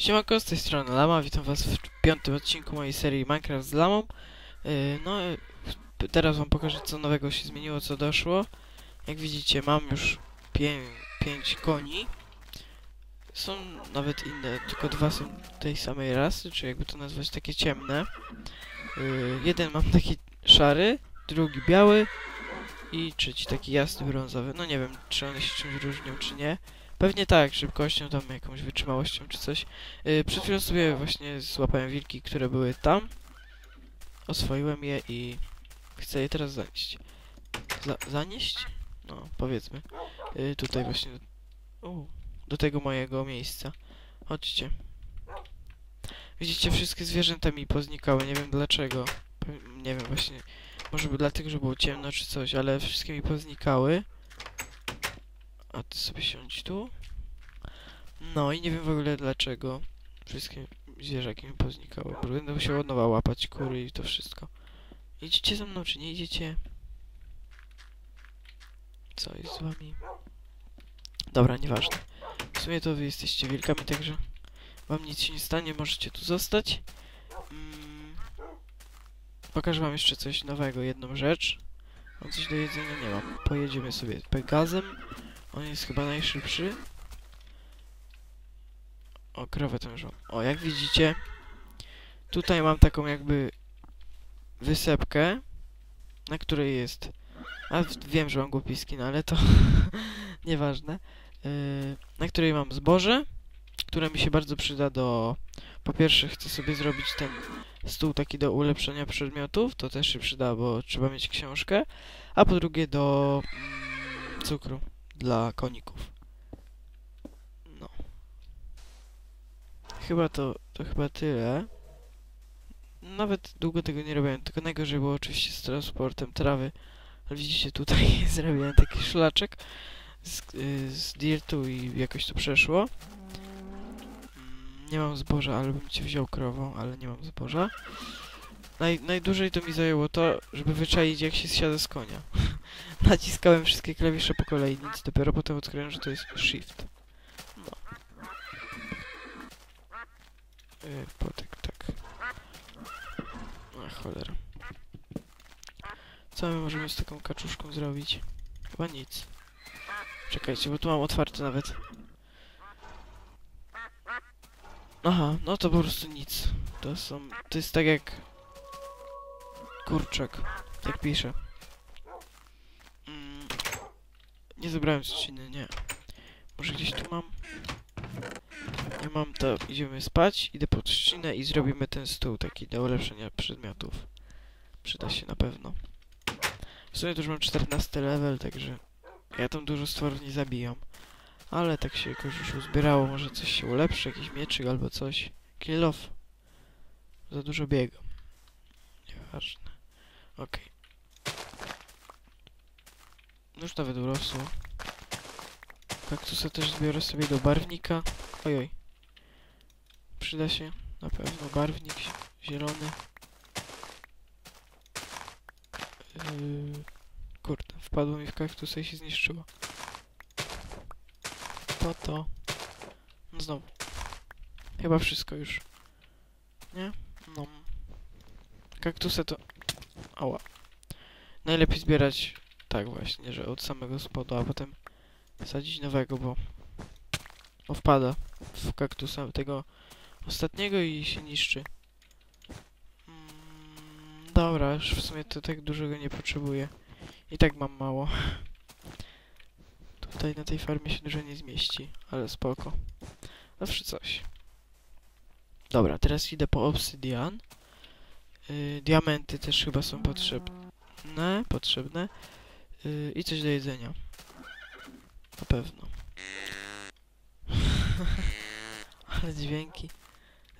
Siemanko, z tej strony Lama, witam was w piątym odcinku mojej serii Minecraft z Lamą. Yy, no, yy, teraz wam pokażę co nowego się zmieniło, co doszło. Jak widzicie, mam już pię pięć koni. Są nawet inne, tylko dwa są tej samej rasy, czy jakby to nazwać, takie ciemne. Yy, jeden mam taki szary, drugi biały i trzeci taki jasny, brązowy. No nie wiem, czy one się czymś różnią, czy nie. Pewnie tak, szybkością, tam jakąś wytrzymałością czy coś. Yy, przed chwilą sobie właśnie złapałem wilki, które były tam. Oswoiłem je i chcę je teraz zanieść. Za zanieść? No, powiedzmy. Yy, tutaj właśnie. Do tego mojego miejsca. Chodźcie. Widzicie, wszystkie zwierzęta mi poznikały, nie wiem dlaczego. Nie wiem właśnie. Może by dlatego, że było ciemno czy coś, ale wszystkie mi poznikały. A ty sobie siądź tu. No i nie wiem w ogóle dlaczego wszystkie zwierzaki mi poznikały. Będę musiał od nowa łapać kury i to wszystko. Idziecie ze mną, czy nie idziecie? Co jest z wami? Dobra, nieważne. W sumie to wy jesteście wilkami, także wam nic się nie stanie, możecie tu zostać. Mm. Pokażę wam jeszcze coś nowego, jedną rzecz. Mam coś do jedzenia? Nie mam. Pojedziemy sobie Pegazem. On jest chyba najszybszy. O, krowę tę mam. O, jak widzicie, tutaj mam taką jakby wysepkę, na której jest... A wiem, że mam głupi skin, ale to nieważne. Yy, na której mam zboże, które mi się bardzo przyda do... Po pierwsze chcę sobie zrobić ten stół taki do ulepszenia przedmiotów, to też się przyda, bo trzeba mieć książkę. A po drugie do mm, cukru dla koników. No. Chyba to, to chyba tyle. Nawet długo tego nie robiłem, tylko najgorzej było oczywiście z transportem trawy. Ale widzicie, tutaj zrobiłem taki szlaczek z, y, z dirtu i jakoś to przeszło. Mm, Nie mam zboża, ale bym ci wziął krową, ale nie mam zboża. Naj, najdłużej to mi zajęło to, żeby wyczaić jak się zsiada z konia. Naciskałem wszystkie klawisze po kolei, nic, dopiero potem odkryłem, że to jest shift. No. Yy, potek, tak. A cholera. Co my możemy z taką kaczuszką zrobić? Chyba nic. Czekajcie, bo tu mam otwarte nawet. Aha, no to po prostu nic. To są... To jest tak jak... Kurczak. Jak pisze. Mm, nie zebrałem trzciny, nie. Może gdzieś tu mam? Nie mam, to idziemy spać, idę po trzcinę i zrobimy ten stół taki do ulepszenia przedmiotów. Przyda się na pewno. W sumie już mam 14 level, także ja tam dużo stworów nie zabijam. Ale tak się jakoś już uzbierało, może coś się ulepszy, jakiś mieczyk albo coś. Kill off. Za dużo biegam. Nieważne. Okej. No Już nawet urosło. Kaktusa też zbiorę sobie do barwnika. Ojoj. Przyda się na pewno barwnik zi- zielony. Yy, kurde, wpadło mi w kaktusa i się zniszczyło. To to. No znowu. Chyba wszystko już. Nie? No. Kaktusy to... Ała. Najlepiej zbierać tak właśnie, że od samego spodu, a potem sadzić nowego, bo, bo wpada w kaktusa tego ostatniego i się niszczy. Mm, dobra, już w sumie to tak dużego nie potrzebuję. I tak mam mało. Tutaj na tej farmie się dużo nie zmieści, ale spoko. Zawsze coś. Dobra, teraz idę po obsydian. Yy, diamenty też chyba są potrzebne. Potrzebne. Yy, I coś do jedzenia. Na pewno. Ale dźwięki.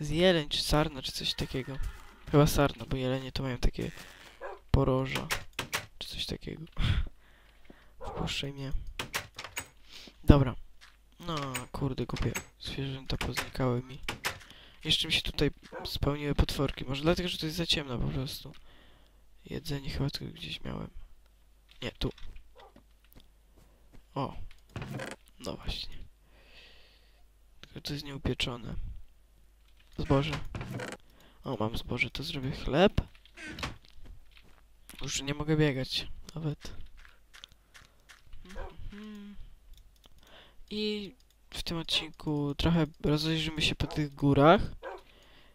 Z jeleń, czy sarna, czy coś takiego. Chyba sarna, bo jelenie to mają takie poroża. Czy coś takiego. Wpuszczaj mnie. Dobra. No, kurde, kupię. Zwierzęta poznikały mi. Jeszcze mi się tutaj spełniły potworki. Może dlatego, że to jest za ciemno po prostu. Jedzenie chyba tu gdzieś miałem. Nie, tu. O. No właśnie. Tylko to jest nieupieczone. zboże. O, mam zboże, to zrobię chleb. Już nie mogę biegać, nawet. I w tym odcinku trochę rozejrzymy się po tych górach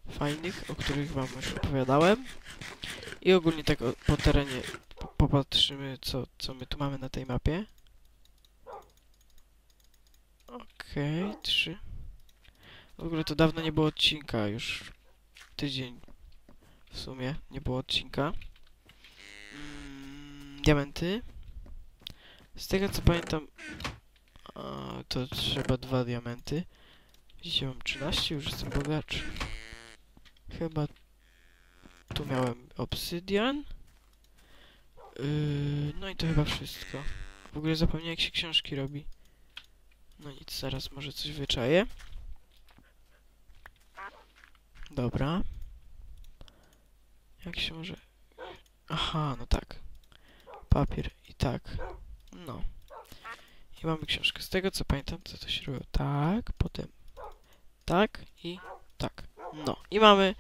fajnych, o których wam już opowiadałem. I ogólnie tak o, po terenie popatrzymy, co, co my tu mamy na tej mapie. Okej, trzy. W ogóle to dawno nie było odcinka, już tydzień w sumie nie było odcinka. Mm, diamenty. Z tego co pamiętam, to trzeba dwa diamenty. Widzicie, mam 13, już jestem bogaczy. Chyba tu miałem obsydian. Yy, no i to chyba wszystko. W ogóle zapomniałem jak się książki robi. No nic, zaraz może coś wyczaję. Dobra. Jak się może... Aha, no tak. Papier i tak. No. I mamy książkę. Z tego co pamiętam, co to się robiło. Tak, potem tak i tak. No. I mamy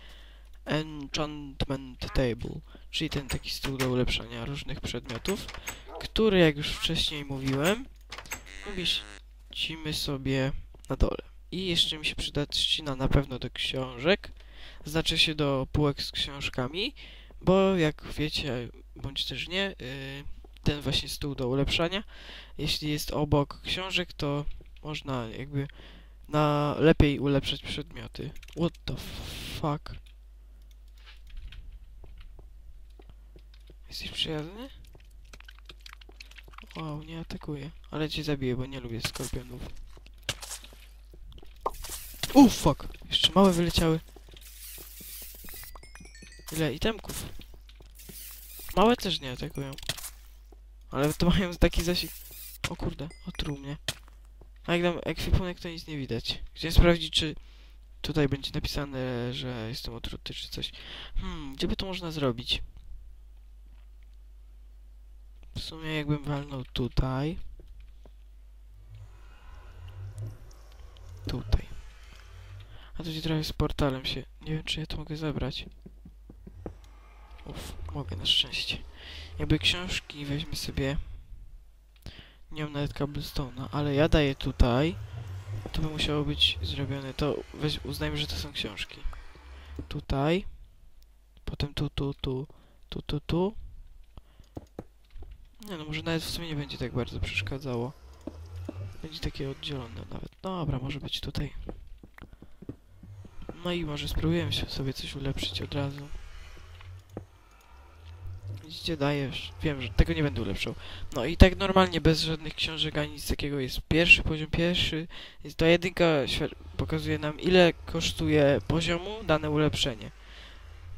Enchantment Table, czyli ten taki stół do ulepszania różnych przedmiotów, który, jak już wcześniej mówiłem, umieścimy sobie na dole. I jeszcze mi się przyda trzcina na pewno do książek, znaczy się do półek z książkami, bo jak wiecie, bądź też nie, yy, ten właśnie stół do ulepszania, jeśli jest obok książek, to można jakby na lepiej ulepszać przedmioty. What the fuck? Jesteś przyjazny? Wow, nie atakuje. Ale cię zabiję, bo nie lubię skorpionów. U fuck! Jeszcze małe wyleciały. Ile itemków? Małe też nie atakują. Ale to mają taki zasięg... O kurde, otruł mnie. A jak dam ekwipunek, to nic nie widać. Chciałem sprawdzić, czy tutaj będzie napisane, że jestem otruty, czy coś. Hmm, gdzie by to można zrobić? W sumie jakbym walnął tutaj. Tutaj. A tu gdzie trochę z portalem się... Nie wiem, czy ja to mogę zebrać. Uff, mogę na szczęście. Jakby książki weźmy sobie... Nie mam nawet cobblestone'a, ale ja daję tutaj. To by musiało być zrobione. To weź, uznajmy, że to są książki. Tutaj. Potem tu, tu, tu, tu, tu, tu. Nie no, może nawet w sumie nie będzie tak bardzo przeszkadzało. Będzie takie oddzielone nawet. Dobra, może być tutaj. No i może spróbujemy się sobie coś ulepszyć od razu. Widzicie, dajesz. Wiem, że tego nie będę ulepszał. No i tak normalnie, bez żadnych książek ani nic takiego jest pierwszy poziom pierwszy. Jest to jedynka pokazuje nam ile kosztuje poziomu dane ulepszenie.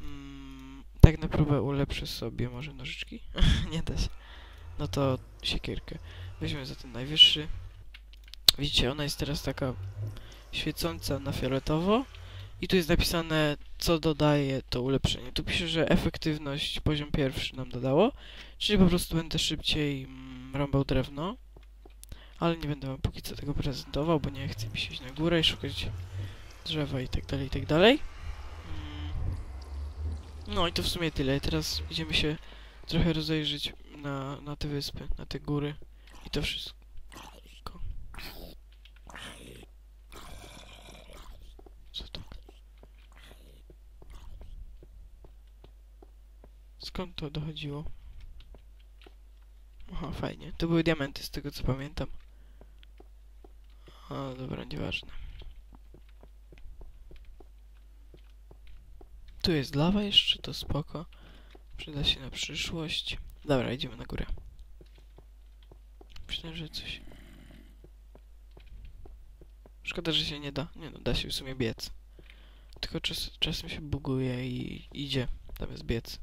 Mm, tak na próbę ulepszę sobie może nożyczki? nie da się. No to siekierkę. Weźmy za ten najwyższy. Widzicie, ona jest teraz taka świecąca na fioletowo. I tu jest napisane, co dodaje to ulepszenie. Tu pisze, że efektywność poziom pierwszy nam dodało, czyli po prostu będę szybciej mm, rąbał drewno. Ale nie będę wam póki co tego prezentował, bo nie chcę mi się iść na górę i szukać drzewa i tak dalej, i tak dalej. Mm. No i to w sumie tyle. Teraz idziemy się trochę rozejrzeć na, na te wyspy, na te góry i to wszystko. Co to? Skąd to dochodziło? Aha, fajnie. To były diamenty, z tego co pamiętam. A, dobra, nieważne. Tu jest lawa jeszcze, to spoko. Przyda się na przyszłość. Dobra, idziemy na górę. Myślę, że coś... Szkoda, że się nie da. Nie no, da się w sumie biec. Tylko czas, czasem się buguje i idzie zamiast biec.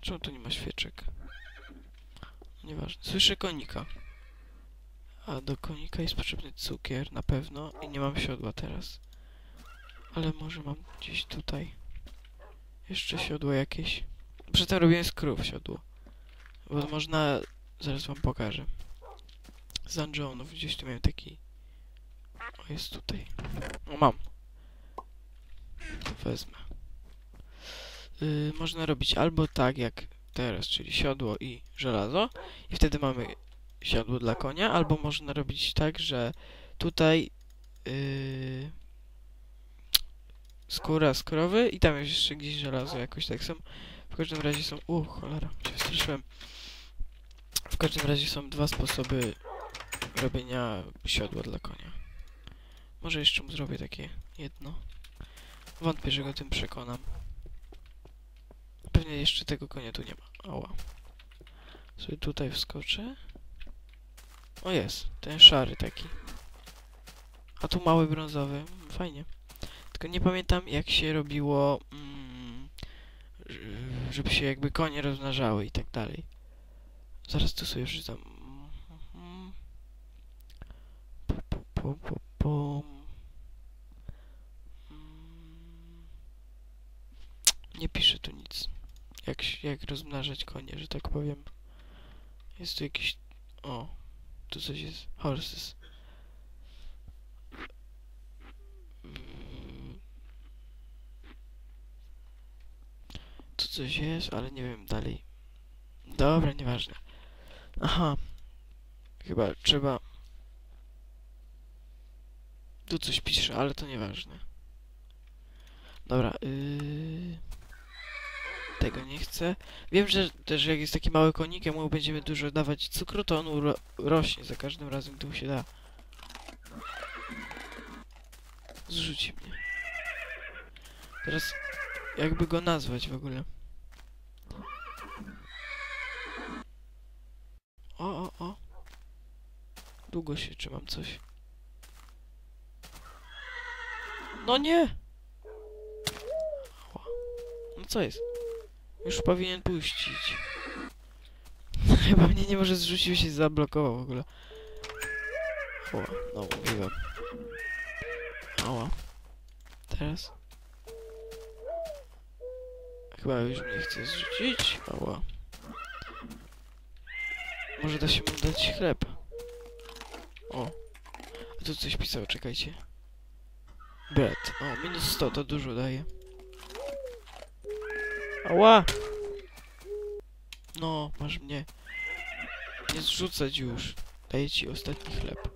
Czemu tu nie ma świeczek? Nieważne. Słyszę konika. A do konika jest potrzebny cukier, na pewno. I nie mam siodła teraz. Ale może mam gdzieś tutaj. Jeszcze siodło jakieś. Przedtem robiłem z krów siodło. Bo można... Zaraz wam pokażę. Z Anjonów. Gdzieś tu miałem taki... O, jest tutaj. O, mam. To wezmę. Y, można robić albo tak jak teraz, czyli siodło i żelazo i wtedy mamy siodło dla konia, albo można robić tak, że tutaj yy, skóra z krowy i tam jest jeszcze gdzieś żelazo jakoś tak są. Każdym razie są... U, cholera, się wystraszyłem. W każdym razie są dwa sposoby robienia siodła dla konia. Może jeszcze mu zrobię takie jedno. Wątpię, że go tym przekonam. Pewnie jeszcze tego konia tu nie ma. Ała. Sobie tutaj wskoczę. O jest, ten szary taki. A tu mały brązowy. Fajnie. Tylko nie pamiętam jak się robiło, mm, żeby się jakby konie rozmnażały i tak dalej. Zaraz tu sobie. Mm. Nie piszę tu nic. Jak, jak rozmnażać konie, że tak powiem. Jest tu jakiś... O, tu coś jest. Horses. Mm. Tu coś jest, ale nie wiem dalej. Dobra, nieważne. Aha. Chyba trzeba... Tu coś pisze, ale to nieważne. Dobra, yy... Tego nie chcę. Wiem, że też jak jest taki mały konik, jak mu będziemy dużo dawać cukru, to on uro rośnie za każdym razem, gdy mu się da. Zrzuci mnie. Teraz jakby go nazwać w ogóle. O, o, o. Długo się trzymam coś. No nie! No co jest? Już powinien puścić. Chyba mnie nie może zrzucił się zablokował w ogóle. Ała, no mówiłem. Ała. Teraz? Chyba już mnie chce zrzucić. Ała. Może da się mu dać chleb. Tu coś pisał, czekajcie. Bread. O, minus 100, to dużo daje. Ała! No, masz mnie. Nie zrzucać już. Daję ci ostatni chleb.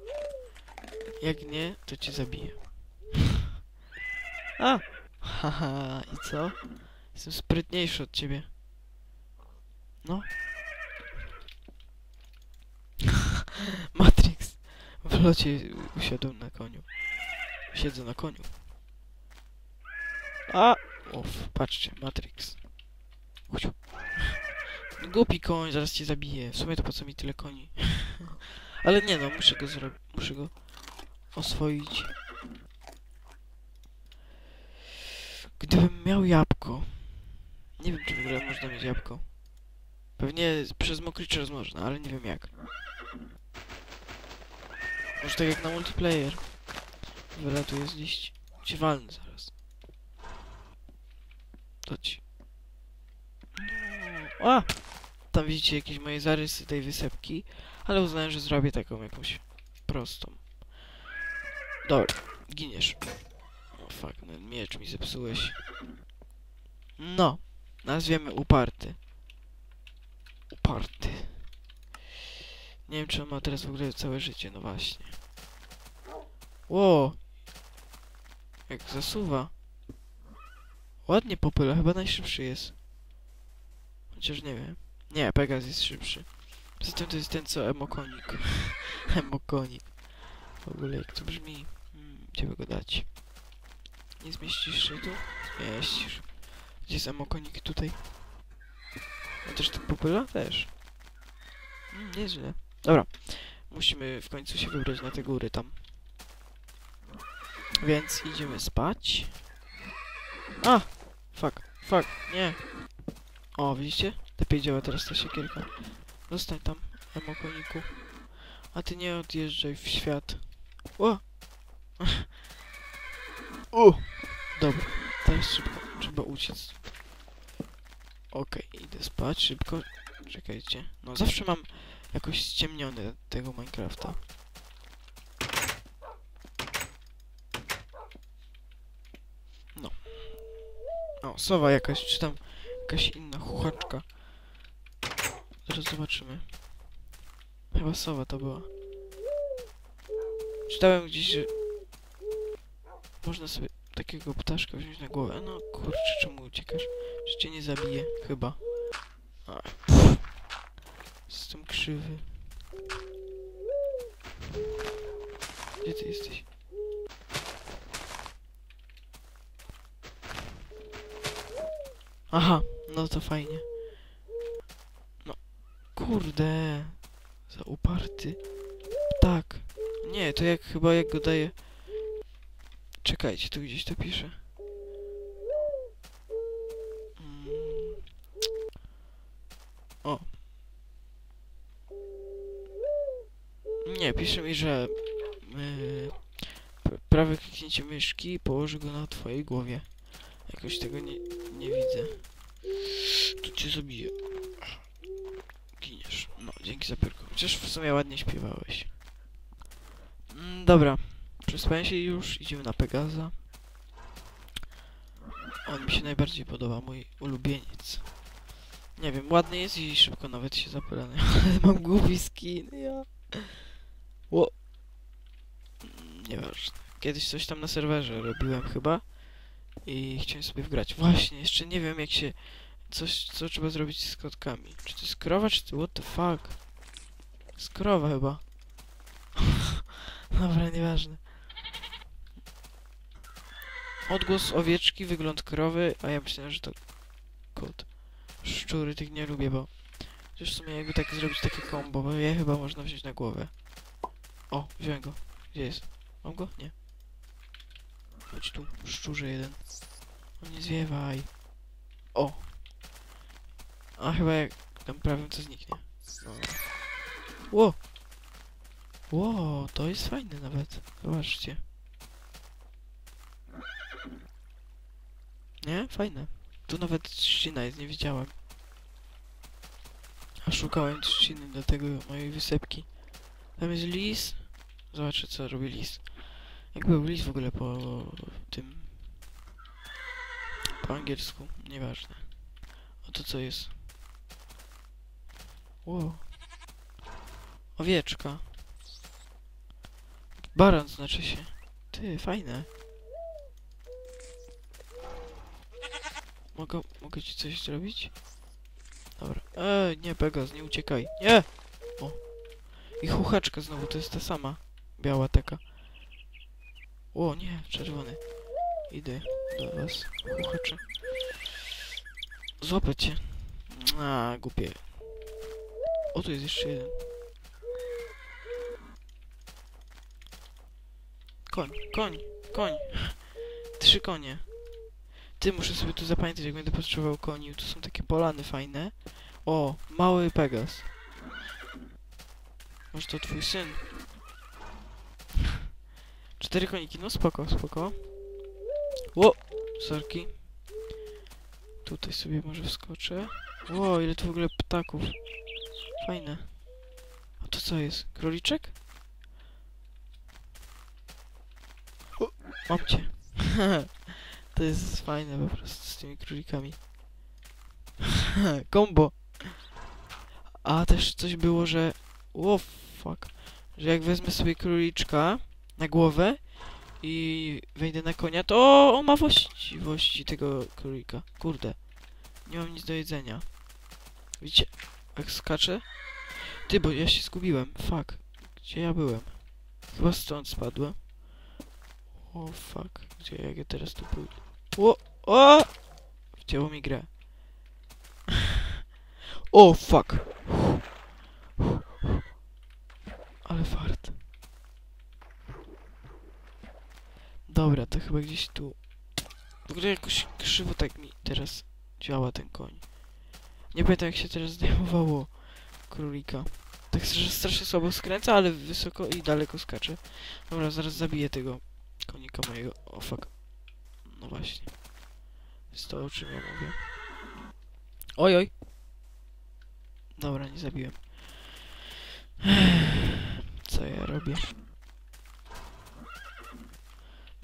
Jak nie, to cię zabiję. A! Haha, i co? Jestem sprytniejszy od ciebie. No. Matrix. W locie usiadłem na koniu. Siedzę na koniu. A! Uff, patrzcie, Matrix. Chodź. Głupi koń, zaraz cię zabiję. W sumie to po co mi tyle koni? Ale nie no, muszę go zrobić. Muszę go oswoić. Gdybym miał jabłko. Nie wiem, czy w ogóle można mieć jabłko. Pewnie przez Mokriczers można, ale nie wiem jak. Może tak jak na multiplayer. Wylatuje z liści. Cię zaraz. To ci. A! Tam widzicie jakieś moje zarysy tej wysepki, ale uznałem, że zrobię taką jakąś prostą. Dobra, giniesz. O fuck, no miecz mi zepsułeś. No, nazwiemy uparty. Uparty. Nie wiem, czy on ma teraz w ogóle całe życie, no właśnie. Ło! Jak zasuwa. Ładnie popyla, chyba najszybszy jest. Chociaż nie wiem. Nie, Pegas jest szybszy. Poza tym to jest ten co Emokonik. Emokonik. W ogóle jak to brzmi. Hmm, gdzie by go dać? Nie zmieścisz się tu? Zmieścisz. Gdzie jest Emokonik? Tutaj. On też tak popyla? Też. Mm, nieźle. Dobra. Musimy w końcu się wybrać na te góry tam. Więc idziemy spać. A! Fuck, fuck, nie. O, widzicie? Lepiej działa teraz ta siekierka. Zostań tam, emokoniku. A ty nie odjeżdżaj w świat. O! U! Dobra, teraz szybko. Trzeba uciec. Okej, idę spać szybko. Czekajcie. No zawsze mam jakoś ściemnione tego Minecrafta. No. O, sowa jakaś, czy tam jakaś inna chuchaczka. Zaraz zobaczymy. Chyba sowa to była. Czytałem gdzieś, że można sobie takiego ptaszka wziąć na głowę. No kurczę, czemu uciekasz? Że cię nie zabije, chyba. A, pff. Jestem krzywy. Gdzie ty jesteś? Aha, no to fajnie. No, kurde. Za uparty. Tak. Nie, to jak chyba jak go daję. Czekajcie, tu gdzieś to pisze. Mm. O. Nie, pisze mi, że yy, p- prawe kliknięcie myszki położy go na twojej głowie. Jakoś tego nie, nie widzę. Tu cię zabiję. Giniesz. No, dzięki za perku. Chociaż w sumie ładnie śpiewałeś. Mm, dobra. Przespałem się już. Idziemy na Pegaza. On mi się najbardziej podoba, mój ulubieniec. Nie wiem, ładny jest i szybko nawet się zapyla. Ale mam głupi skin, ja. Ło. Nieważne. Kiedyś coś tam na serwerze robiłem chyba. I chciałem sobie wgrać. Właśnie, jeszcze nie wiem jak się... Coś, co trzeba zrobić z kotkami. Czy to jest krowa, czy to... What the fuck? Z krowa chyba. Dobra, nieważne. Odgłos owieczki, wygląd krowy, a ja myślałem, że to kot. Szczury tych nie lubię, bo... Chociaż w sumie jakby tak zrobić takie combo, bo je chyba można wziąć na głowę. O, wziąłem go. Gdzie jest? Mam go? Nie. Chodź tu, szczurze jeden. No nie zwiewaj. O! A chyba jak tam prawym to zniknie. No. Ło! Ło, to jest fajne nawet. Zobaczcie. Nie? Fajne. Tu nawet trzcina jest, nie widziałem. A szukałem trzciny do tego mojej wysepki. Tam jest lis. Zobaczę co robi lis. Jak był lis w ogóle po tym... Po angielsku. Nieważne. To co jest? Ło. Owieczka. Baran znaczy się. Ty, fajne. Mogę, mogę ci coś zrobić? Dobra. Ej, nie, Pegas, nie uciekaj. Nie! O. I chuchaczka znowu, to jest ta sama. Biała taka. O, nie, czerwony. Idę do was, chuchacze. Złapać cię. A, głupie. O, tu jest jeszcze jeden. Koń, koń, koń. Trzy konie. Ty, muszę sobie tu zapamiętać, jak będę potrzebował koni. Tu są takie polany fajne. O, mały Pegas. Może to twój syn. Cztery koniki, no spoko, spoko. Ło, sorki. Tutaj sobie może wskoczę. Ło, ile tu w ogóle ptaków. Fajne. A to co jest? Króliczek? O, mam cię. to jest fajne po prostu z tymi królikami. Combo. A też coś było, że... O, fuck. Że jak wezmę sobie króliczka na głowę i wejdę na konia, to on ma właściwości tego królika. Kurde. Nie mam nic do jedzenia. Widzicie? Jak skaczę? Ty, bo ja się zgubiłem. Fuck. Gdzie ja byłem? Chyba stąd spadłem. O, fuck. Gdzie jak ja teraz tu pójdę? O! O! Wcięło mi grę. o, fuck. Ale fart. Dobra, to chyba gdzieś tu. W ogóle jakoś krzywo tak mi teraz działa ten koń. Nie pamiętam jak się teraz zdejmowało królika. Tak strasznie, słabo skręca, ale wysoko i daleko skacze. Dobra, zaraz zabiję tego konika mojego. O fuck. No właśnie. Jest to o czym ja mówię. Oj, oj. Dobra, nie zabiłem. Co ja robię?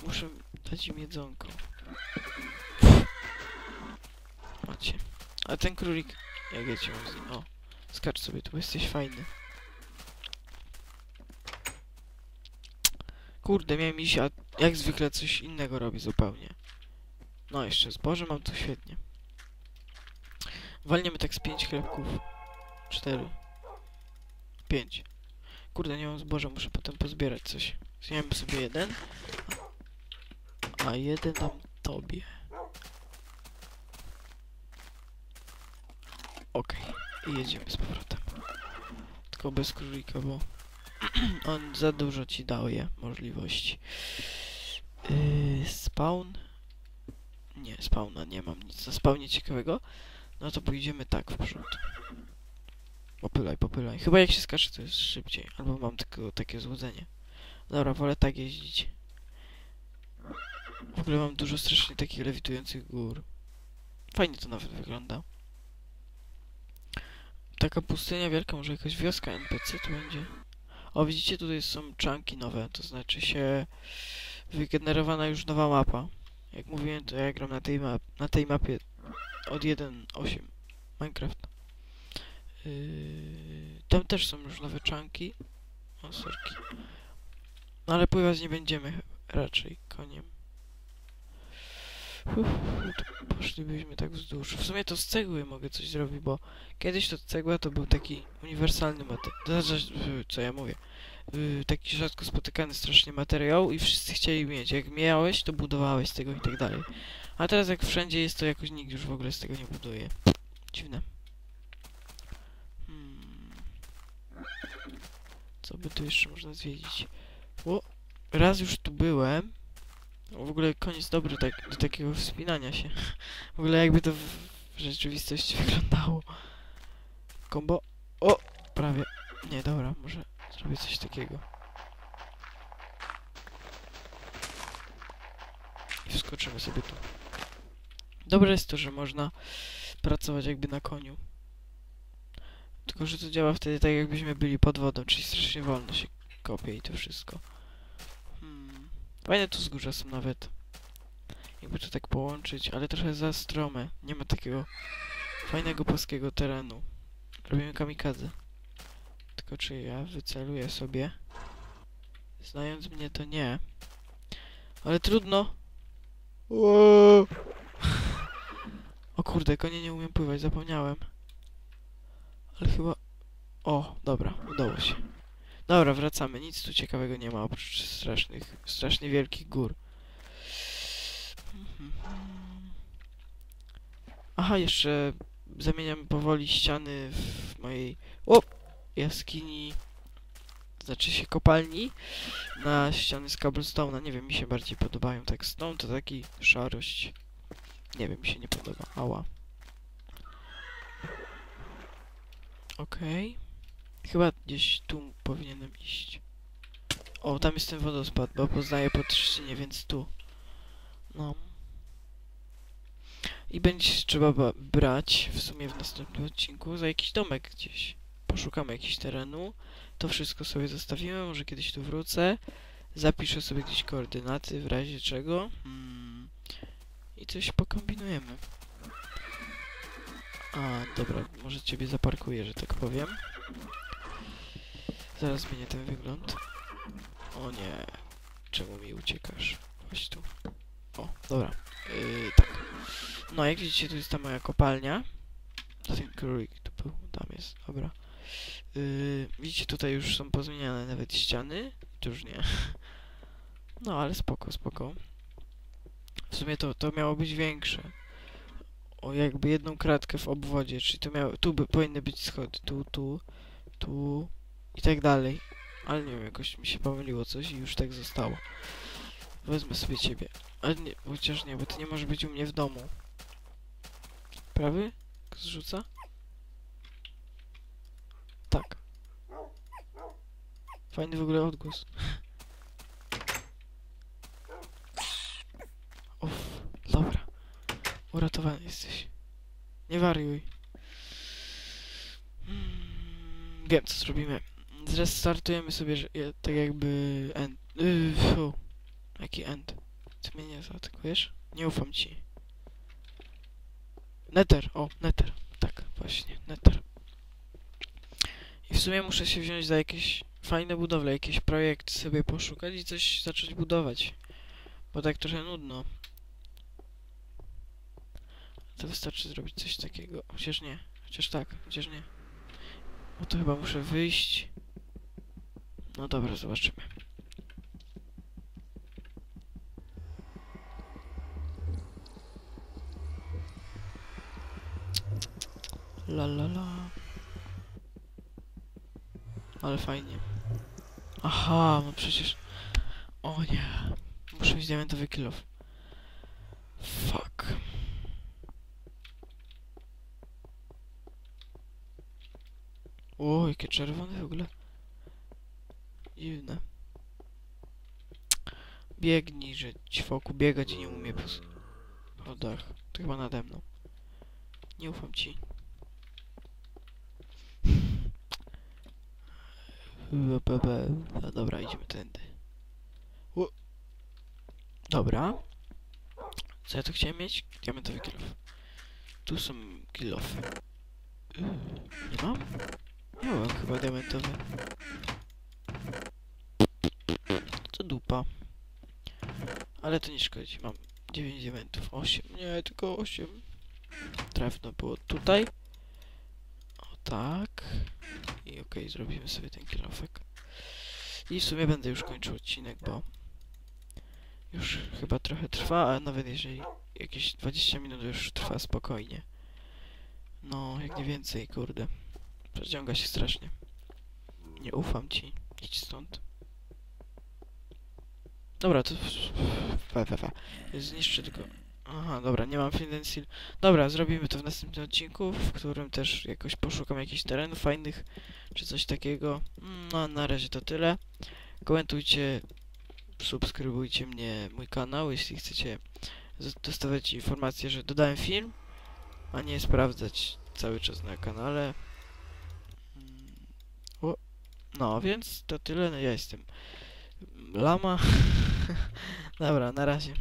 Muszę dać im jedzonko. macie. A ten królik, jak wiecie, mam z. O, skacz sobie tu, jesteś fajny. Kurde, miałem iść, a jak zwykle coś innego robi zupełnie. No, jeszcze zboże mam tu świetnie. Walniemy tak z pięć chlebków. Cztery. Pięć. Kurde, nie mam zboża, muszę potem pozbierać coś. Zjemy sobie jeden. A jeden dam tobie. Okej, i jedziemy z powrotem. Tylko bez królika, bo on za dużo ci daje możliwości. Yy, spawn? Nie, spawna nie mam nic na spawnie ciekawego. No to pójdziemy tak w przód. Popylaj, popylaj. Chyba jak się skacze to jest szybciej. Albo mam tylko takie złudzenie. Dobra, wolę tak jeździć. W ogóle mam dużo strasznie takich lewitujących gór. Fajnie to nawet wygląda. Taka pustynia wielka, może jakaś wioska NPC tu będzie. O, widzicie, tutaj są czanki nowe, to znaczy się wygenerowana już nowa mapa. Jak mówiłem, to ja gram na tej, map na tej mapie od 1.8 Minecraft. Yy, tam też są już nowe czanki. O. No ale pływać nie będziemy raczej koniem. Poszlibyśmy tak wzdłuż. W sumie to z cegły mogę coś zrobić, bo kiedyś to cegła to był taki uniwersalny materiał. Znaczy, co ja mówię? Yy, taki rzadko spotykany strasznie materiał i wszyscy chcieli mieć. Jak miałeś, to budowałeś z tego i tak dalej. A teraz jak wszędzie jest, to jakoś nikt już w ogóle z tego nie buduje. Dziwne. Hmm. Co by tu jeszcze można zwiedzić? O, raz już tu byłem. W ogóle koniec dobry tak, do takiego wspinania się. W ogóle jakby to w, w rzeczywistości wyglądało. Kombo. O! Prawie. Nie, dobra, może zrobię coś takiego. I wskoczymy sobie tu. Dobre jest to, że można pracować jakby na koniu. Tylko, że to działa wtedy tak, jakbyśmy byli pod wodą, czyli strasznie wolno się kopie i to wszystko. Fajne tu wzgórza są nawet. Jakby to tak połączyć, ale trochę za strome. Nie ma takiego fajnego płaskiego terenu. Robimy kamikadze. Tylko czy ja wyceluję sobie? Znając mnie to nie. Ale trudno. Ło! O kurde, konie nie umiem pływać, zapomniałem. Ale chyba... O, dobra, udało się. Dobra, wracamy. Nic tu ciekawego nie ma, oprócz strasznych, strasznie wielkich gór. Aha, jeszcze zamieniam powoli ściany w mojej... O! Jaskini... Znaczy się kopalni na ściany z cobblestone'a. Nie wiem, mi się bardziej podobają. Tak, stone to taki szarość. Nie wiem, mi się nie podoba. Ała. Okej. Chyba gdzieś tu powinienem iść. O, tam jest ten wodospad, bo poznaję po trzcinie, więc tu. No. I będzie trzeba ba- brać w sumie w następnym odcinku za jakiś domek gdzieś. Poszukamy jakiegoś terenu. To wszystko sobie zostawimy, może kiedyś tu wrócę. Zapiszę sobie gdzieś koordynaty w razie czego. Hmm. I coś pokombinujemy. A, dobra, może ciebie zaparkuję, że tak powiem. Zaraz zmienię ten wygląd. O nie, czemu mi uciekasz? Chodź tu. O, dobra. Yy, tak. No, jak widzicie, tu jest ta moja kopalnia. Ten królik tu był, tam jest, dobra. Yy, widzicie, tutaj już są pozmieniane nawet ściany. Tu już nie. No, ale spoko, spoko. W sumie to, to miało być większe. O, jakby jedną kratkę w obwodzie, czyli to miało, tu by, powinny być schody, tu, tu, tu i tak dalej. Ale nie wiem, jakoś mi się pomyliło coś i już tak zostało. Wezmę sobie ciebie. Ale nie, chociaż nie, bo ty nie możesz być u mnie w domu. Prawy? Zrzuca? Tak. Fajny w ogóle odgłos. Uff, dobra. Uratowany jesteś. Nie wariuj. Mm, Wiem, co zrobimy. Zrestartujemy sobie, tak jakby end. Yy. Jaki end? Ty mnie nie zaatakujesz? Nie ufam ci. Nether, o, Nether. Tak, właśnie, Nether. I w sumie muszę się wziąć za jakieś fajne budowle, jakiś projekt sobie poszukać i coś zacząć budować. Bo tak trochę nudno. To wystarczy zrobić coś takiego. Chociaż nie. Chociaż tak, chociaż nie. No to chyba muszę wyjść. No dobra, zobaczymy. La la la. Ale fajnie. Aha, no przecież... O nie. Muszę mieć diamentowy kill off. Fuck. O, jakie czerwone w ogóle. Dziwne. Biegnij, że ćwoku biegać nie umie po s- po dach. To chyba nade mną. Nie ufam ci. No dobra, idziemy tędy. Dobra. Co ja tu chciałem mieć? Diamentowy kill off. Tu są kill offy. Yy, Nie mam? Miałem chyba diamentowy. To dupa. Ale to nie szkodzi. Mam 9 diamentów. 8. Nie, tylko 8. Drewno było tutaj. O tak. I okej, zrobimy sobie ten kilofek. I w sumie będę już kończył odcinek, bo już chyba trochę trwa, a nawet jeżeli jakieś 20 minut już trwa spokojnie. No, jak nie więcej, kurde. Przeciąga się strasznie. Nie ufam ci. Idź stąd. Dobra, to... Fe, fe, fe. Zniszczę tylko... Aha, dobra, nie mam Fidensil. Dobra, zrobimy to w następnym odcinku, w którym też jakoś poszukam jakichś terenów fajnych, czy coś takiego. No, a na razie to tyle. Komentujcie, subskrybujcie mnie, mój kanał, jeśli chcecie dostawać informacje, że dodałem film, a nie sprawdzać cały czas na kanale. Mm, no, więc to tyle. No, ja jestem lama. Dobra, na razie.